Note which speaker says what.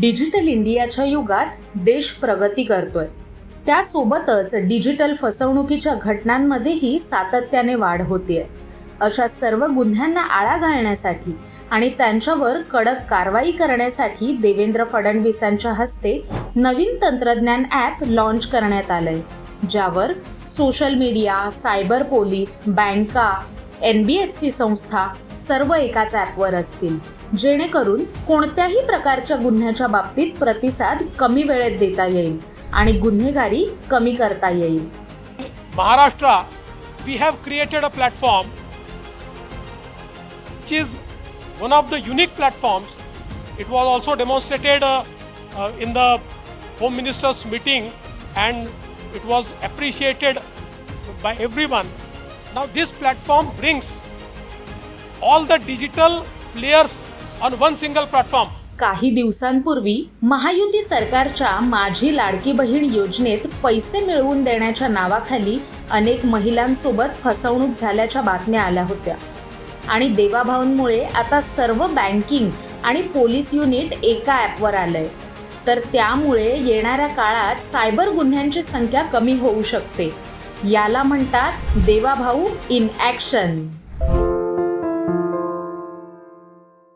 Speaker 1: Digital इंडियाच्या युगात देश प्रगती करतोय. त्यासोबतच डिजिटल फसवणुकीच्या घटनांमध्येही सातत्याने वाढ होतीये. अशा सर्व गुन्ह्यांना आळा घालण्यासाठी आणि त्यांच्यावर कडक कारवाई करण्यासाठी देवेंद्र फडणवीसांच्या हस्ते नवीन तंत्रज्ञान ॲप लॉन्च करण्यात आलंय ज्यावर सोशल मीडिया सायबर पोलीस बँका एन बी एफ सी संस्था सर्व एकाच ॲपवर असतील. जेणेकरून कोणत्याही प्रकारच्या गुन्ह्याच्या बाबतीत प्रतिसाद कमी वेळेत देता येईल आणि गुन्हेगारी कमी करता येईल.
Speaker 2: Maharashtra we have created a platform is one of the unique platform it was also demonstrated in the home ministers meeting and it was appreciated by everyone now this platform brings all the digital players on one single platform.
Speaker 1: काही दिवसांपूर्वी महायुती सरकारच्या माझी लाडकी बहीण योजनेत पैसे मिळवून देण्याच्या नावाखाली अनेक महिलांसोबत फसवणूक झाल्याच्या बातम्या आल्या होत्या. आणि देवाभावांमुळे आता सर्व बँकिंग आणि पोलीस युनिट एका ॲपवर आलंय. तर त्यामुळे येणाऱ्या काळात सायबर गुन्ह्यांची संख्या कमी होऊ शकते. याला म्हणतात देवाभाऊ इन ॲक्शन.